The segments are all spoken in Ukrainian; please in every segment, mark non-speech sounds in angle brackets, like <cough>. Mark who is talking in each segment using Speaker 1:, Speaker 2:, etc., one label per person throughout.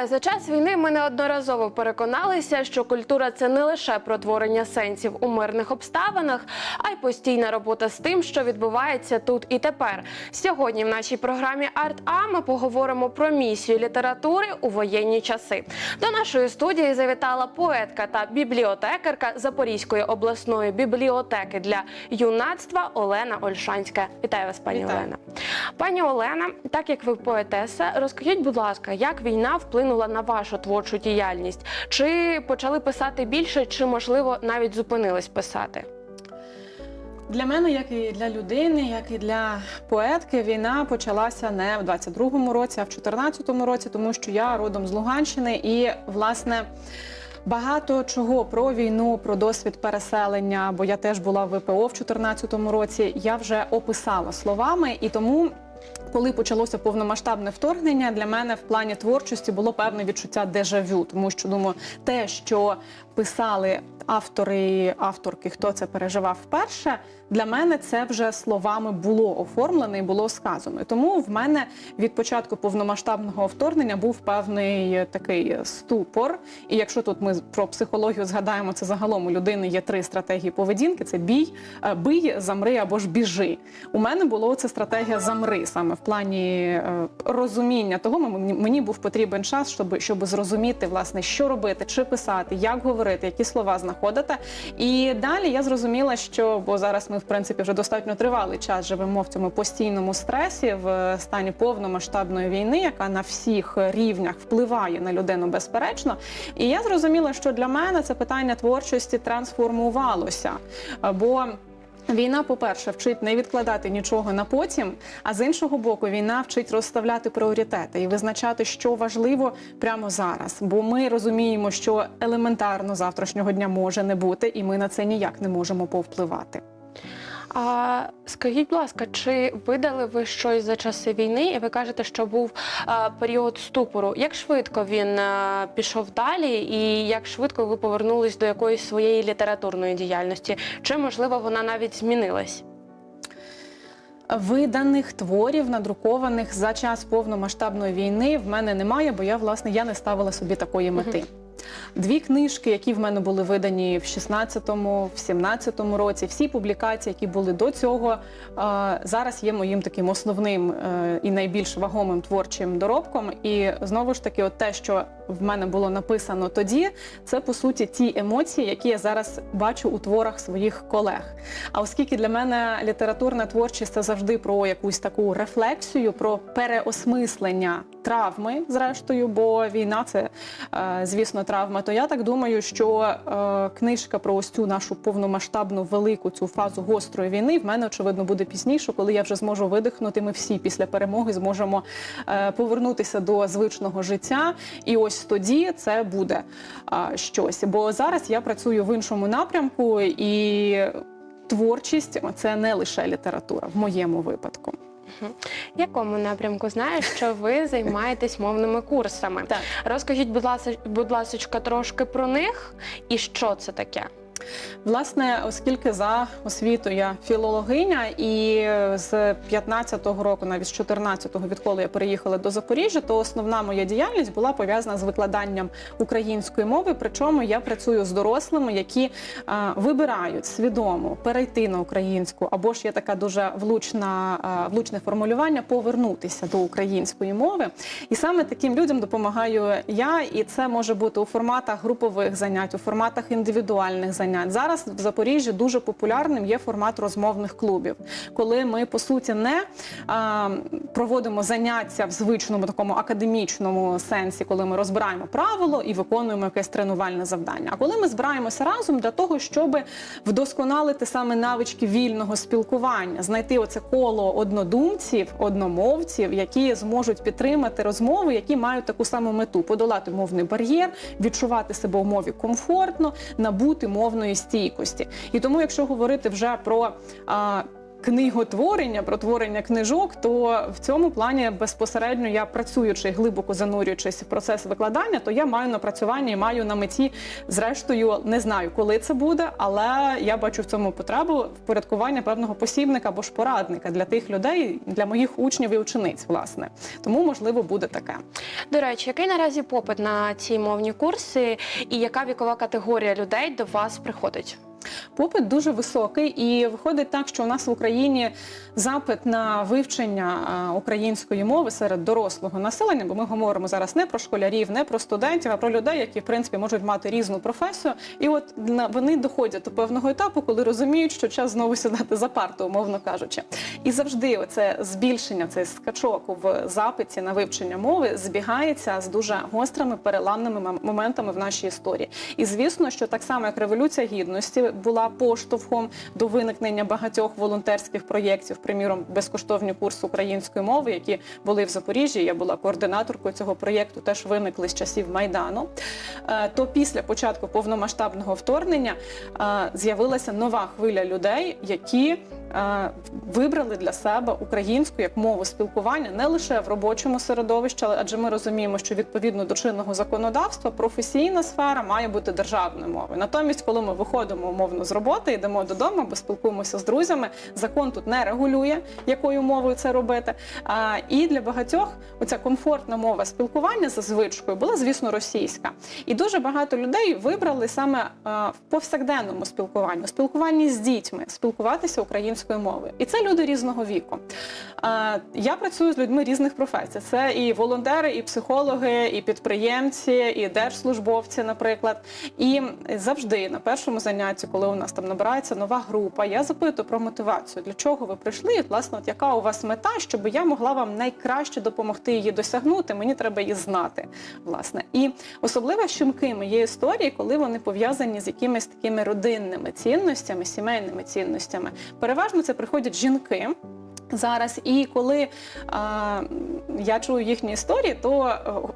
Speaker 1: Вітаю за час війни. Ми неодноразово переконалися, що культура це не лише про творення сенсів у мирних обставинах, а й постійна робота з тим, що відбувається тут і тепер. Сьогодні в нашій програмі Арт А ми поговоримо про місію літератури у воєнні часи. До нашої студії завітала поетка та бібліотекарка Запорізької обласної бібліотеки для юнацтва Олена Ольшанська. Вітаю вас, пані
Speaker 2: Вітаю.
Speaker 1: Олена. Пані Олена, так як ви поетеса, розкажіть, будь ласка, як війна вплинула на вашу творчу діяльність? Чи почали писати більше, чи можливо навіть зупинились писати?
Speaker 2: Для мене, як і для людини, як і для поетки, війна почалася не в 22-му році, а в 14-му році, тому що я родом з Луганщини і, власне. Багато чого про війну, про досвід переселення, бо я теж була в ВПО в 2014 році. Я вже описала словами, і тому, коли почалося повномасштабне вторгнення, для мене в плані творчості було певне відчуття дежавю, тому що думаю, те, що писали автори, авторки, хто це переживав вперше, для мене це вже словами було оформлене і було сказано. Тому в мене від початку повномасштабного вторгнення був певний такий ступор. І якщо тут ми про психологію згадаємо, це загалом у людини є три стратегії поведінки: це бій, е, бий, замри або ж біжи. У мене було це стратегія замри саме в плані е, розуміння того, мені був потрібен час, щоб, щоб зрозуміти, власне, що робити, чи писати, як говорити, які слова знаходити. І далі я зрозуміла, що бо зараз ми, в принципі, вже достатньо тривалий час живемо в цьому постійному стресі, в стані повномасштабної війни, яка на всіх рівнях впливає на людину безперечно. І я зрозуміла, що для мене це питання творчості трансформувалося. Бо Війна, по-перше, вчить не відкладати нічого на потім, а з іншого боку, війна вчить розставляти пріоритети і визначати, що важливо прямо зараз. Бо ми розуміємо, що елементарно завтрашнього дня може не бути, і ми на це ніяк не можемо повпливати.
Speaker 1: А скажіть, будь ласка, чи видали ви щось за часи війни? І ви кажете, що був а, період ступору. Як швидко він а, пішов далі, і як швидко ви повернулись до якоїсь своєї літературної діяльності? Чи можливо вона навіть змінилась?
Speaker 2: Виданих творів, надрукованих за час повномасштабної війни, в мене немає, бо я власне я не ставила собі такої мети. Дві книжки, які в мене були видані в 16-му, в 17-му році, всі публікації, які були до цього, е, зараз є моїм таким основним е, і найбільш вагомим творчим доробком. І знову ж таки, от те, що в мене було написано тоді, це по суті ті емоції, які я зараз бачу у творах своїх колег. А оскільки для мене літературна творчість це завжди про якусь таку рефлексію, про переосмислення травми, зрештою, бо війна це, е, звісно, травма, то я так думаю, що е, книжка про ось цю нашу повномасштабну велику цю фазу гострої війни в мене очевидно буде пізніше, коли я вже зможу видихнути. Ми всі після перемоги зможемо е, повернутися до звичного життя. І ось тоді це буде е, щось. Бо зараз я працюю в іншому напрямку і. Творчість це не лише література в моєму випадку.
Speaker 1: В якому напрямку знаю, що ви займаєтесь мовними курсами?
Speaker 2: Так.
Speaker 1: Розкажіть, будь ласка, будь ласка, трошки про них і що це таке?
Speaker 2: Власне, оскільки за освіту я філологиня, і з 15-го року, навіть з 14-го, відколи я переїхала до Запоріжжя, то основна моя діяльність була пов'язана з викладанням української мови. Причому я працюю з дорослими, які а, вибирають свідомо перейти на українську, або ж є така дуже влучна а, влучне формулювання повернутися до української мови. І саме таким людям допомагаю я, і це може бути у форматах групових занять, у форматах індивідуальних занять. Зараз в Запоріжжі дуже популярним є формат розмовних клубів, коли ми по суті не а, проводимо заняття в звичному такому академічному сенсі, коли ми розбираємо правило і виконуємо якесь тренувальне завдання. А коли ми збираємося разом для того, щоб вдосконалити саме навички вільного спілкування, знайти оце коло однодумців, одномовців, які зможуть підтримати розмови, які мають таку саму мету подолати мовний бар'єр, відчувати себе у мові комфортно, набути мовної стійкості. І тому, якщо говорити вже про а, книготворення, про творення книжок, то в цьому плані безпосередньо я працюючи глибоко занурюючись в процес викладання, то я маю напрацювання і маю на меті, зрештою, не знаю, коли це буде, але я бачу в цьому потребу впорядкування певного посібника або ж порадника для тих людей, для моїх учнів і учениць, власне. Тому можливо буде таке.
Speaker 1: До речі, який наразі попит на ці мовні курси, і яка вікова категорія людей до вас приходить?
Speaker 2: Попит дуже високий, і виходить так, що у нас в Україні запит на вивчення української мови серед дорослого населення, бо ми говоримо зараз не про школярів, не про студентів, а про людей, які в принципі можуть мати різну професію. І от вони доходять до певного етапу, коли розуміють, що час знову сідати за парту, умовно кажучи. І завжди оце збільшення, цей скачок в запиті на вивчення мови збігається з дуже гострими переламними моментами в нашій історії. І звісно, що так само як революція гідності була поштовхом до виникнення багатьох волонтерських проєктів, приміром безкоштовні курси української мови, які були в Запоріжжі. Я була координаторкою цього проєкту, теж виникли з часів майдану. Е, То після початку повномасштабного вторгнення е, з'явилася нова хвиля людей, які е, вибрали для себе українську як мову спілкування не лише в робочому середовищі, адже ми розуміємо, що відповідно до чинного законодавства професійна сфера має бути державною мовою. Натомість, коли ми виходимо умовно з роботи, йдемо додому або спілкуємося з друзями, закон тут не регулює, якою мовою це робити. А, і для багатьох оця комфортна мова спілкування за звичкою була, звісно, російська. І дуже багато людей вибрали саме в повсякденному спілкуванні, спілкуванні з дітьми, спілкуватися українською мовою. І це люди різного віку. Я працюю з людьми різних професій. Це і волонтери, і психологи, і підприємці, і держслужбовці, наприклад. І завжди на першому занятті, коли у нас там набирається нова група, я запитую про мотивацію, для чого ви прийшли, і, власне, от яка у вас мета, щоб я могла вам найкраще допомогти її досягнути. Мені треба її знати. Власне, і особливо щемкими є історії, коли вони пов'язані з якимись такими родинними цінностями, сімейними цінностями. Переважно це приходять жінки. Зараз, і коли а, я чую їхні історії, то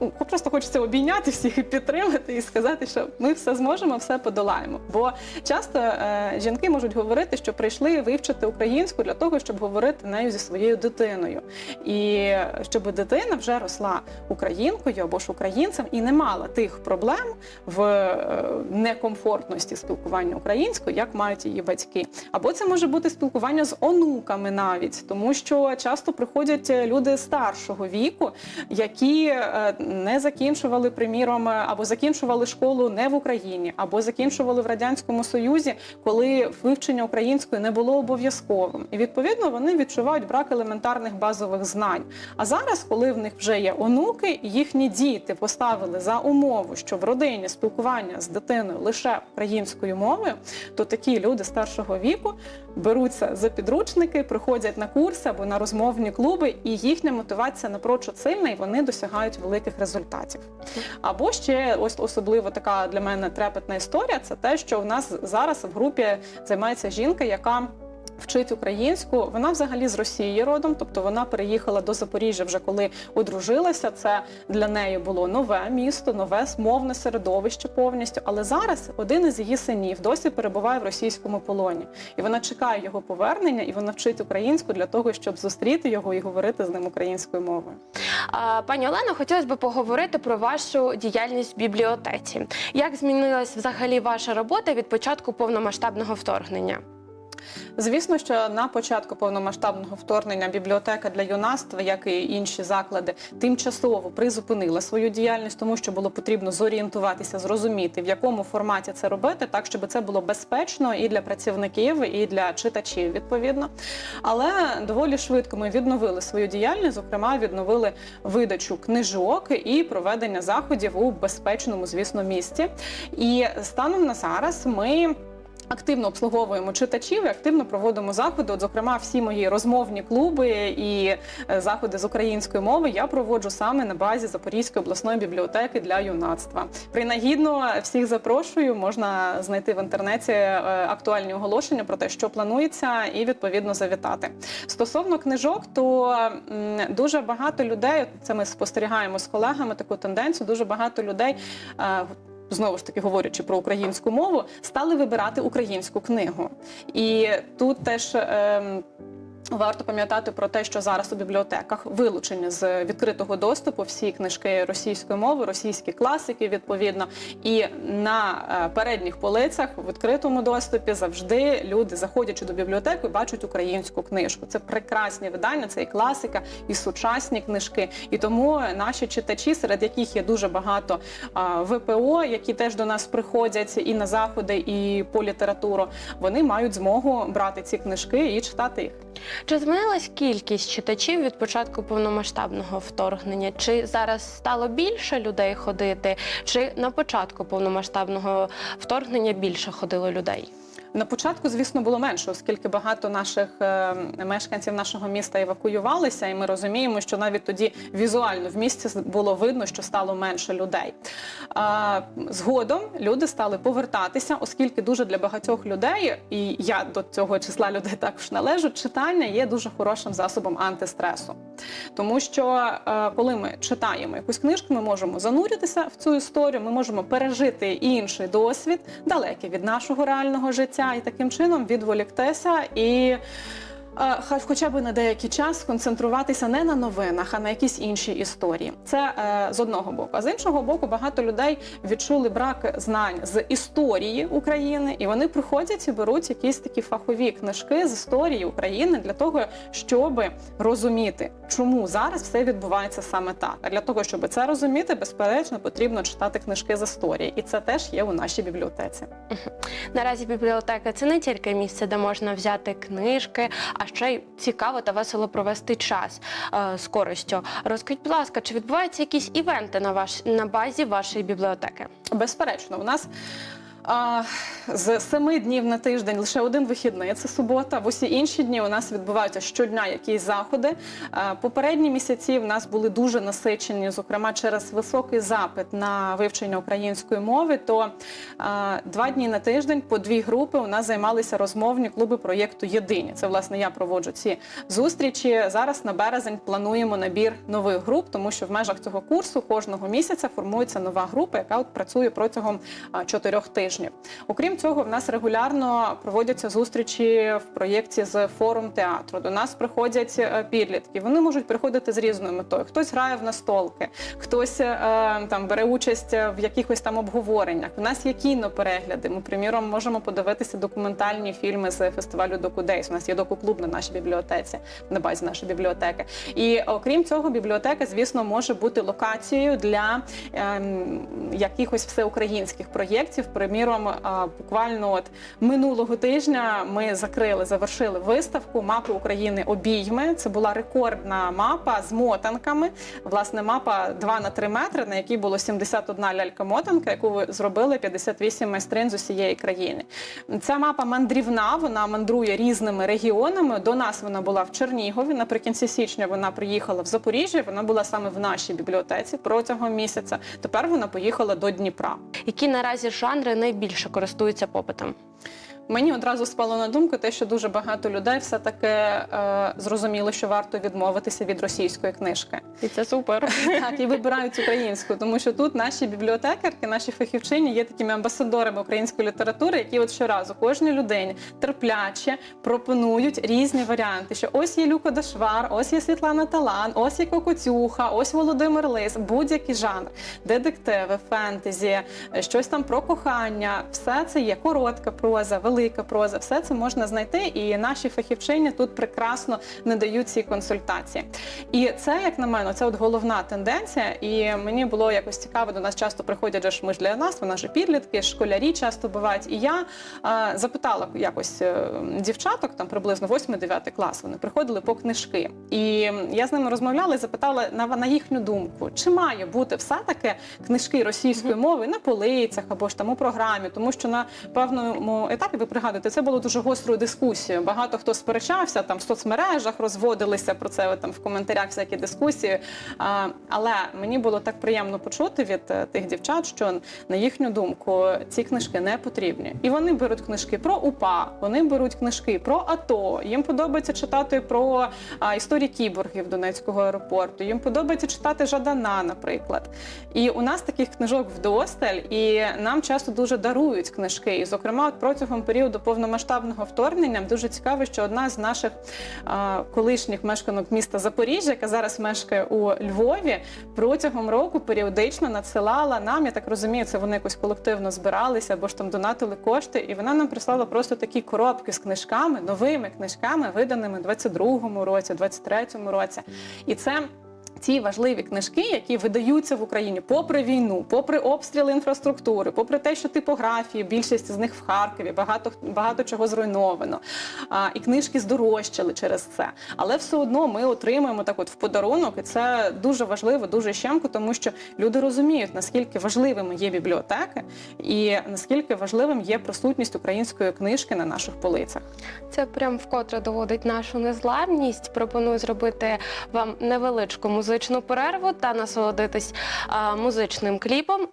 Speaker 2: е, просто хочеться обійняти всіх і підтримати і сказати, що ми все зможемо, все подолаємо. Бо часто е, жінки можуть говорити, що прийшли вивчити українську для того, щоб говорити нею зі своєю дитиною, і щоб дитина вже росла українкою або ж українцем і не мала тих проблем в е, некомфортності спілкування українською, як мають її батьки. Або це може бути спілкування з онуками навіть, тому що часто приходять люди старшого віку, які е, не закінчували приміром, е, або закінчували школу не в Україні, або закінчували в радянському союзі, коли вивчення української не було обов'язковим. І відповідно вони відчувають брак елементарних базових знань. А зараз, коли в них вже є онуки, їхні діти поставили за умову, що в родині спілкування з дитиною лише українською мовою, то такі люди старшого віку беруться за підручники, приходять на курси або на розмовні клуби, і їхня мотивація напрочуд сильна, і вони досягають великих результатів. Або ще ось особливо така для мене трепетна історія це те, що в нас зараз в групі займається жінка, яка вчить українську. Вона взагалі з Росії родом, тобто вона переїхала до Запоріжжя вже коли одружилася. Це для неї було нове місто, нове мовне середовище повністю. Але зараз один із її синів досі перебуває в російському полоні, і вона чекає його повернення, і вона вчить українську для того, щоб зустріти його і говорити з ним українською мовою.
Speaker 1: Пані Олено, хотілося б поговорити про вашу діяльність в бібліотеці. Як змінилась взагалі ваша робота від початку повномасштабного вторгнення?
Speaker 2: Звісно, що на початку повномасштабного вторгнення бібліотека для юнацтва, як і інші заклади, тимчасово призупинила свою діяльність, тому що було потрібно зорієнтуватися, зрозуміти, в якому форматі це робити, так щоб це було безпечно і для працівників, і для читачів відповідно. Але доволі швидко ми відновили свою діяльність, зокрема, відновили видачу книжок і проведення заходів у безпечному, звісно, місці. І станом на зараз ми. Активно обслуговуємо читачів і активно проводимо заходи. От, зокрема, всі мої розмовні клуби і е, заходи з української мови я проводжу саме на базі Запорізької обласної бібліотеки для юнацтва. Принагідно всіх запрошую, можна знайти в інтернеті е, актуальні оголошення про те, що планується, і відповідно завітати. Стосовно книжок, то дуже багато людей, це ми спостерігаємо з колегами таку тенденцію. Дуже багато людей. Е, знову ж таки говорячи про українську мову, стали вибирати українську книгу. І тут теж. ем, Варто пам'ятати про те, що зараз у бібліотеках вилучені з відкритого доступу всі книжки російської мови, російські класики, відповідно. І на е, передніх полицях в відкритому доступі завжди люди, заходячи до бібліотеки, бачать українську книжку. Це прекрасні видання, це і класика, і сучасні книжки. І тому наші читачі, серед яких є дуже багато ВПО, які теж до нас приходять і на заходи, і по літературу, вони мають змогу брати ці книжки і читати їх.
Speaker 1: Чи змінилась кількість читачів від початку повномасштабного вторгнення? Чи зараз стало більше людей ходити? Чи на початку повномасштабного вторгнення більше ходило людей?
Speaker 2: На початку, звісно, було менше, оскільки багато наших е, мешканців нашого міста евакуювалися, і ми розуміємо, що навіть тоді візуально в місті було видно, що стало менше людей. Згодом люди стали повертатися, оскільки дуже для багатьох людей, і я до цього числа людей також належу, читання є дуже хорошим засобом антистресу. Тому що е, коли ми читаємо якусь книжку, ми можемо зануритися в цю історію, ми можемо пережити інший досвід, далекий від нашого реального життя, і таким чином відволіктися і. Хай хоча б на деякий час сконцентруватися не на новинах, а на якісь інші історії. Це е, з одного боку. А з іншого боку, багато людей відчули брак знань з історії України, і вони приходять і беруть якісь такі фахові книжки з історії України для того, щоб розуміти, чому зараз все відбувається саме так. А для того, щоб це розуміти, безперечно, потрібно читати книжки з історії, і це теж є у нашій бібліотеці.
Speaker 1: Наразі бібліотека це не тільки місце, де можна взяти книжки, а ще й цікаво та весело провести час е, з користю. Розкажіть, будь ласка, чи відбуваються якісь івенти на ваш на базі вашої бібліотеки?
Speaker 2: Безперечно, у нас. А, з семи днів на тиждень лише один вихідний це субота. В усі інші дні у нас відбуваються щодня якісь заходи. А, попередні місяці в нас були дуже насичені, зокрема через високий запит на вивчення української мови. То а, два дні на тиждень по дві групи у нас займалися розмовні клуби проєкту Єдині. Це власне я проводжу ці зустрічі. Зараз на березень плануємо набір нових груп, тому що в межах цього курсу кожного місяця формується нова група, яка от працює протягом чотирьох тижнів. Окрім цього, в нас регулярно проводяться зустрічі в проєкті з форум театру. До нас приходять е, підлітки. Вони можуть приходити з різною метою. Хтось грає в настолки, хтось е, там бере участь в якихось там обговореннях. У нас є кіноперегляди. Ми, приміром, можемо подивитися документальні фільми з фестивалю Докудейс. У нас є докуклуб на нашій бібліотеці, на базі нашої бібліотеки. І окрім цього, бібліотека, звісно, може бути локацією для ем, якихось всеукраїнських проєктів. Приміром, а, буквально от минулого тижня ми закрили, завершили виставку мапи України обійми. Це була рекордна мапа з мотанками. Власне, мапа 2 на 3 метри, на якій було 71 лялька-мотанка, яку зробили 58 майстрин з усієї країни. Ця мапа мандрівна, вона мандрує різними регіонами. До нас вона була в Чернігові. Наприкінці січня вона приїхала в Запоріжжя. Вона була саме в нашій бібліотеці протягом місяця. Тепер вона поїхала до Дніпра.
Speaker 1: Які наразі жанри найбільше користуються попитом?
Speaker 2: Мені одразу спало на думку те, що дуже багато людей все таки е, зрозуміли, що варто відмовитися від російської книжки.
Speaker 1: І це супер. <laughs>
Speaker 2: Так, і вибирають українську, тому що тут наші бібліотекарки, наші фахівчині є такими амбасадорами української літератури, які от щоразу кожній людині терпляче пропонують різні варіанти. Що ось є Люка Дашвар, ось є Світлана Талан, ось є Кокотюха, ось Володимир Лис, будь-який жанр, детективи, фентезі, щось там про кохання. Все це є коротка проза, велика проза. Все це можна знайти, і наші фахівчині тут прекрасно надають ці консультації. І це, як на мене, це от головна тенденція. І мені було якось цікаво. До нас часто приходять ж ми ж для нас, вона ж підлітки, школярі часто бувають. І я а, запитала якось е, дівчаток, там приблизно 8-9 клас. Вони приходили по книжки. І я з ними розмовляла і запитала на, на їхню думку, чи має бути все таки книжки російської мови на полицях або ж там у програмі, тому що на певному етапі ви пригадуєте, це було дуже гострою дискусією. Багато хто сперечався там в соцмережах, розводилися про це там в коментарях, всякі дискусії. А, але мені було так приємно почути від е, тих дівчат, що на їхню думку ці книжки не потрібні. І вони беруть книжки про УПА, вони беруть книжки про АТО. Їм подобається читати про а, історії кіборгів Донецького аеропорту. Їм подобається читати Жадана, наприклад. І у нас таких книжок вдосталь, і нам часто дуже дарують книжки. І, зокрема, от протягом періоду повномасштабного вторгнення дуже цікаво, що одна з наших а, колишніх мешканок міста Запоріжжя, яка зараз мешкає у Львові, протягом року періодично надсилала нам. Я так розумію, це вони якось колективно збиралися або ж там донатили кошти. І вона нам прислала просто такі коробки з книжками, новими книжками, виданими у 22-му році, 23-му році. І це. Ті важливі книжки, які видаються в Україні попри війну, попри обстріли інфраструктури, попри те, що типографії, більшість з них в Харкові, багато багато чого зруйновано. А, і книжки здорожчали через це. Але все одно ми отримуємо так, от в подарунок, і це дуже важливо, дуже щемко, тому що люди розуміють, наскільки важливими є бібліотеки, і наскільки важливим є присутність української книжки на наших полицях.
Speaker 1: Це прям вкотре доводить нашу незламність. Пропоную зробити вам невеличку музичну перерву та насолодитись а, музичним кліпом.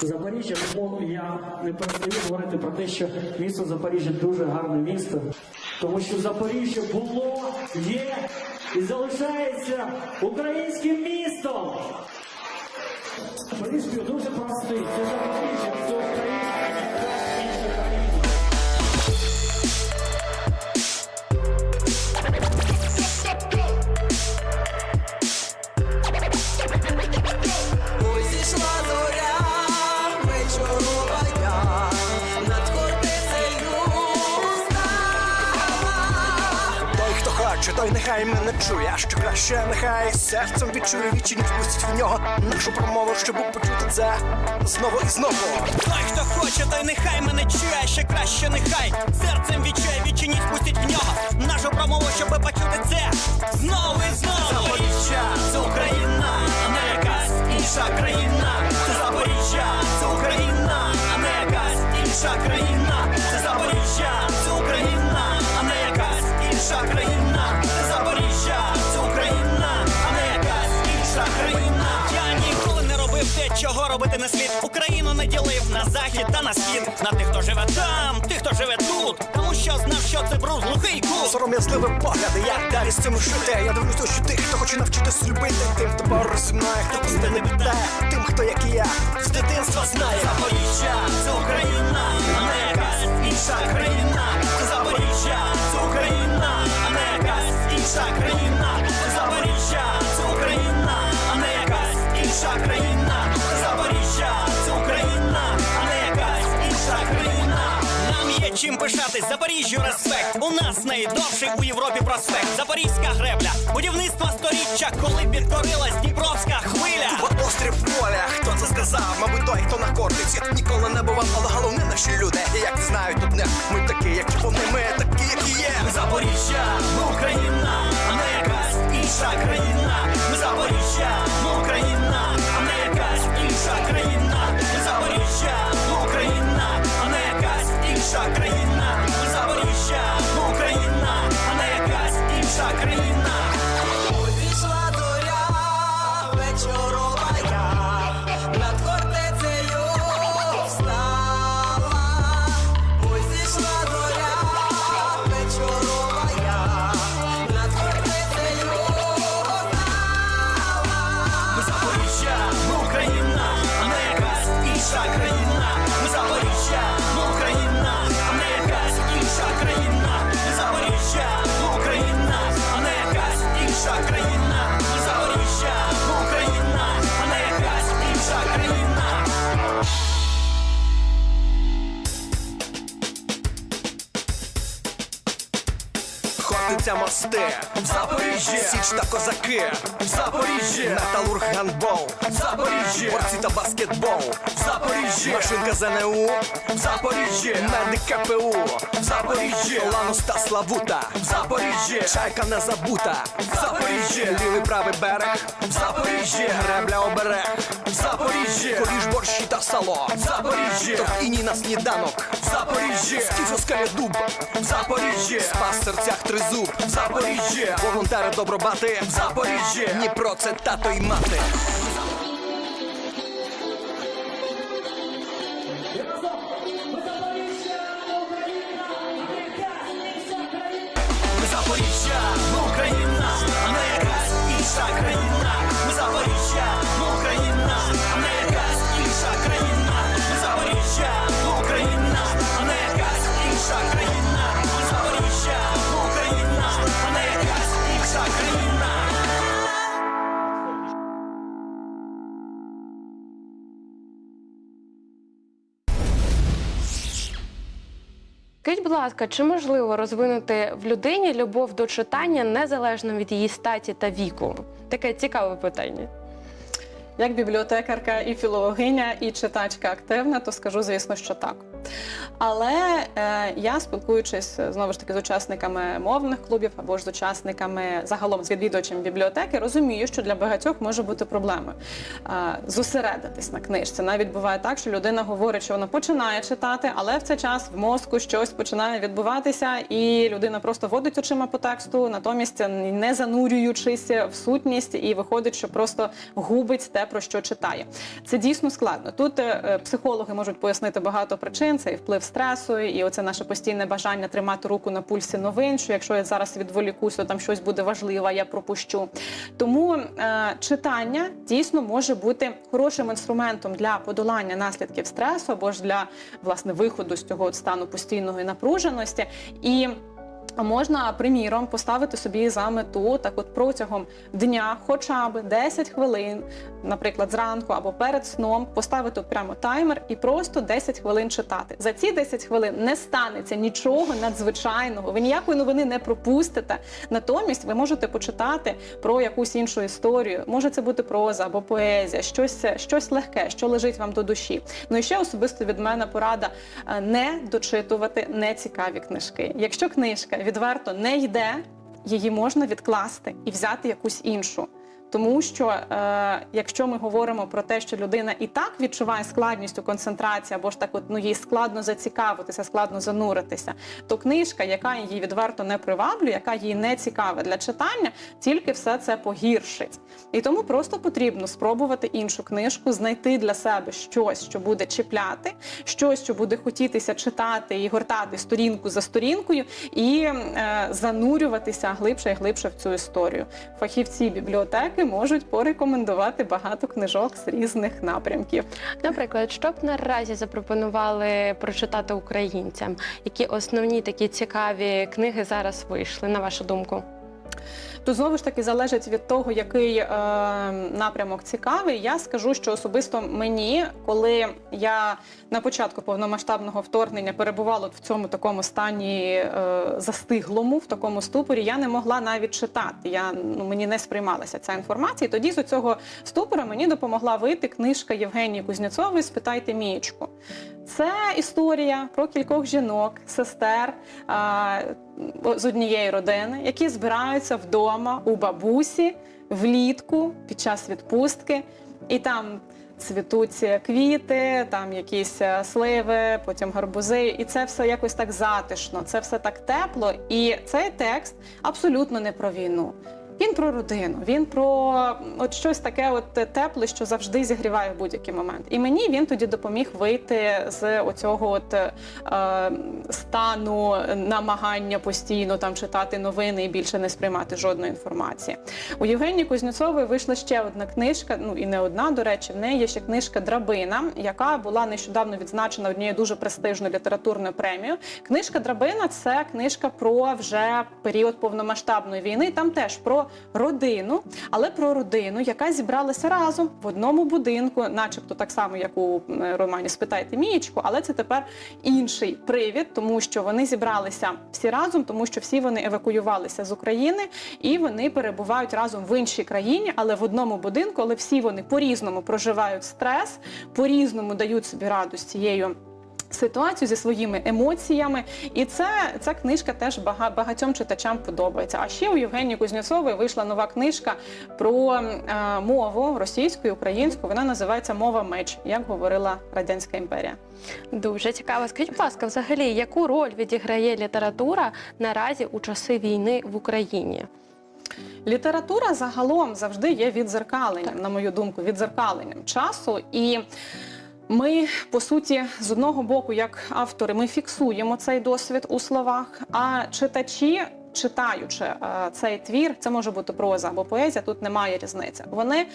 Speaker 3: Запоріжжя, тому я не перестаю говорити про те, що місто Запоріжжя дуже гарне місто, тому що Запоріжжя було, є і залишається українським містом. Запоріжжя дуже простий. Це Запоріжжя,
Speaker 4: той нехай мене чує, а що краще, нехай серцем відчує вічі не впустить в нього нашу промову, щоб почути це знову і знову.
Speaker 5: Той, хто хоче, той нехай мене чує, а ще краще нехай серцем відчує, відчиніть, впустіть в нього нашу промову, щоб почути це знову і знову. Запоріжжя, це Україна, не якась інша країна. Робити. Україну не ділив на захід та на схід. На тих, хто живе там, тих, хто живе тут. Тому що знав, що це бруд, глухий кут.
Speaker 4: Сором'язливі погляди, як далі з цим жити. Я дивлюсь очі тих, хто хоче навчитись любити. Тим, хто поруч хто пусти не питає. Тим, хто як і я, з дитинства знає.
Speaker 5: Запоріжжя, це Україна, а не якась інша країна. Запоріжжя, це Україна, а не якась інша країна. Запоріжжя, це Україна, а не якась інша країна. Чим пишатись, Запоріжжю респект. У нас найдовший у Європі проспект. Запорізька гребля, будівництво сторіччя, коли підкорилась Дніпровська хвиля.
Speaker 4: Тупо острів воля, хто це сказав? Мабуть, той, хто на кортиці ніколи не бував, але головне наші люди. І як знають одне, ми такі, як вони, ми такі, які є.
Speaker 5: Ми Запоріжжя, ми Україна, а не якась інша країна. Ми Запоріжжя,
Speaker 4: Хортиця мости, в Запоріжжі, Січ та козаки, в Запоріжжі, Металург гандбол, в Запоріжжі, борці та баскетбол, в Запоріжжі, машинка ЗНУ, в Запоріжжі, медик КПУ, в Запоріжжі, Ланус та Славута, в Запоріжжі, чайка не забута, в Запоріжжі, лівий правий берег, в Запоріжжі, гребля оберег, Запоріжжя, коріж борщі та сало, Запоріжжя, Товкіні на сніданок, Запоріжжя, скіфоскає дуб, Запоріжжя, спас в серцях тризуб, Запоріжжя, волонтери добробати, Запоріжжя, Дніпро це тато й мати.
Speaker 1: Скажіть, будь ласка, чи можливо розвинути в людині любов до читання незалежно від її статі та віку? Таке цікаве питання.
Speaker 2: Як бібліотекарка і філологиня, і читачка активна, то скажу, звісно, що так. Але е, я, спілкуючись е, знову ж таки з учасниками мовних клубів або ж з учасниками загалом з відвідувачами бібліотеки, розумію, що для багатьох може бути проблемою е, зосередитись на книжці. Навіть буває так, що людина говорить, що вона починає читати, але в цей час в мозку щось починає відбуватися, і людина просто водить очима по тексту, натомість не занурюючись в сутність, і виходить, що просто губить те, про що читає. Це дійсно складно. Тут е, психологи можуть пояснити багато причин. Це і вплив стресу, і оце наше постійне бажання тримати руку на пульсі новин. Що якщо я зараз відволікусь, то там щось буде важливе, я пропущу. Тому е, читання дійсно може бути хорошим інструментом для подолання наслідків стресу або ж для власне виходу з цього стану постійної напруженості і. Можна, приміром, поставити собі за мету так, от протягом дня, хоча б 10 хвилин, наприклад, зранку або перед сном, поставити прямо таймер і просто 10 хвилин читати. За ці 10 хвилин не станеться нічого надзвичайного. Ви ніякої новини не пропустите. Натомість ви можете почитати про якусь іншу історію. Може це бути проза або поезія, щось, щось легке, що лежить вам до душі. Ну і ще особисто від мене порада е, не дочитувати нецікаві книжки. Якщо книжка відверто не йде, її можна відкласти і взяти якусь іншу. Тому що е, якщо ми говоримо про те, що людина і так відчуває складність у концентрації, або ж так, от ну їй складно зацікавитися, складно зануритися, то книжка, яка її відверто не приваблює, яка їй не цікава для читання, тільки все це погіршить. І тому просто потрібно спробувати іншу книжку, знайти для себе щось, що буде чіпляти, щось, що буде хотітися читати і гортати сторінку за сторінкою, і е, занурюватися глибше і глибше в цю історію. Фахівці бібліотеки можуть порекомендувати багато книжок з різних напрямків.
Speaker 1: Наприклад, що б наразі запропонували прочитати українцям? Які основні такі цікаві книги зараз вийшли, на вашу думку?
Speaker 2: Тут знову ж таки залежить від того, який е, напрямок цікавий. Я скажу, що особисто мені, коли я на початку повномасштабного вторгнення перебувала в цьому такому стані е, застиглому, в такому ступорі, я не могла навіть читати. Я ну мені не сприймалася ця інформація. І тоді з цього ступора мені допомогла вийти книжка Євгенії Кузнєцової Спитайте Мієчку. Це історія про кількох жінок, сестер а, з однієї родини, які збираються вдома у бабусі влітку під час відпустки, і там. Цвітуть квіти, там якісь е, сливи, потім гарбузи, і це все якось так затишно, це все так тепло. І цей текст абсолютно не про війну. Він про родину, він про от щось таке, от тепле, що завжди зігріває в будь-який момент. І мені він тоді допоміг вийти з оцього от е, стану намагання постійно там читати новини і більше не сприймати жодної інформації. У Євгенії Кузнєцової вийшла ще одна книжка, ну і не одна, до речі, в неї є ще книжка Драбина, яка була нещодавно відзначена однією дуже престижною літературною премією. Книжка Драбина це книжка про вже період повномасштабної війни. Там теж про родину, але про родину, яка зібралася разом в одному будинку, начебто так само, як у романі Спитайте Мієчку, але це тепер інший привід, тому що вони зібралися всі разом, тому що всі вони евакуювалися з України і вони перебувають разом в іншій країні, але в одному будинку, але всі вони по-різному проживають стрес, по-різному дають собі раду з цією ситуацію зі своїми емоціями. І це ця книжка теж бага- багатьом читачам подобається. А ще у Євгенії Кузнєцової вийшла нова книжка про е, мову російську і українську. Вона називається Мова меч, як говорила радянська імперія.
Speaker 1: Дуже цікаво. Скажіть, будь ласка, взагалі, яку роль відіграє література наразі у часи війни в Україні?
Speaker 2: Література загалом завжди є відзеркаленням, на мою думку, відзеркаленням часу. І ми, по суті, з одного боку, як автори, ми фіксуємо цей досвід у словах, а читачі. Читаючи е, цей твір, це може бути проза або поезія, тут немає різниці. Вони е,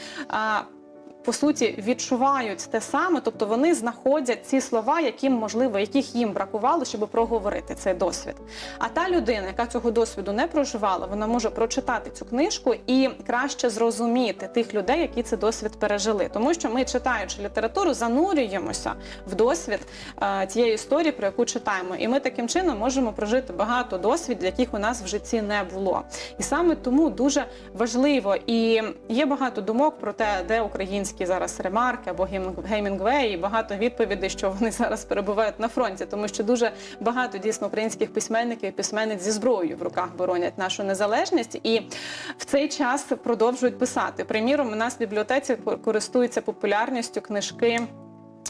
Speaker 2: по суті відчувають те саме, тобто вони знаходять ці слова, яким можливо, яких їм бракувало, щоб проговорити цей досвід. А та людина, яка цього досвіду не проживала, вона може прочитати цю книжку і краще зрозуміти тих людей, які цей досвід пережили. Тому що ми, читаючи літературу, занурюємося в досвід е, тієї історії, про яку читаємо. І ми таким чином можемо прожити багато досвідів, яких у нас в житті не було. І саме тому дуже важливо і є багато думок про те, де українські зараз ремарки або Геймінг- Геймінгвей, і багато відповідей, що вони зараз перебувають на фронті, тому що дуже багато дійсно українських письменників і письменниць зі зброєю в руках боронять нашу незалежність і в цей час продовжують писати. Приміром, у нас в бібліотеці користуються популярністю книжки.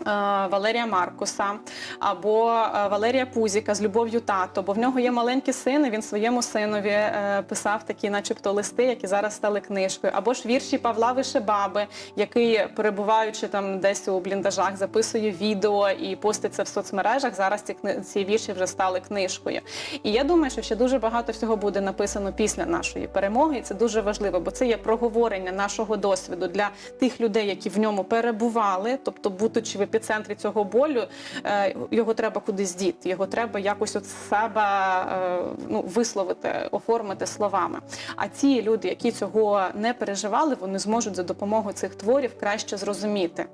Speaker 2: Е, Валерія Маркуса або е, Валерія Пузіка з любов'ю тато, бо в нього є маленький син, і він своєму синові е, писав такі, начебто, листи, які зараз стали книжкою, або ж вірші Павла Вишебаби, який, перебуваючи там десь у бліндажах, записує відео і постить це в соцмережах. Зараз ці ці вірші вже стали книжкою. І я думаю, що ще дуже багато всього буде написано після нашої перемоги, і це дуже важливо, бо це є проговорення нашого досвіду для тих людей, які в ньому перебували, тобто, будучи епіцентрі цього болю, е, його треба кудись діти, його треба якось от себе е, ну, висловити, оформити словами. А ті люди, які цього не переживали, вони зможуть за допомогою цих творів краще зрозуміти.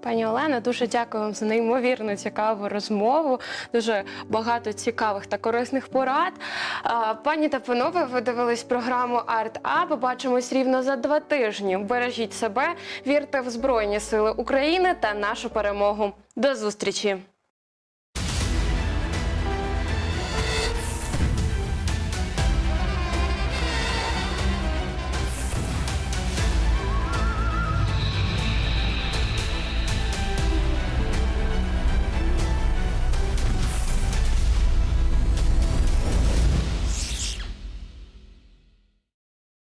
Speaker 1: Пані Олена, дуже дякую вам за неймовірно цікаву розмову. Дуже багато цікавих та корисних порад. Пані та панове, ви дивились програму Арт А. Побачимось рівно за два тижні. Бережіть себе, вірте в Збройні Сили України та нашу перемогу. До зустрічі!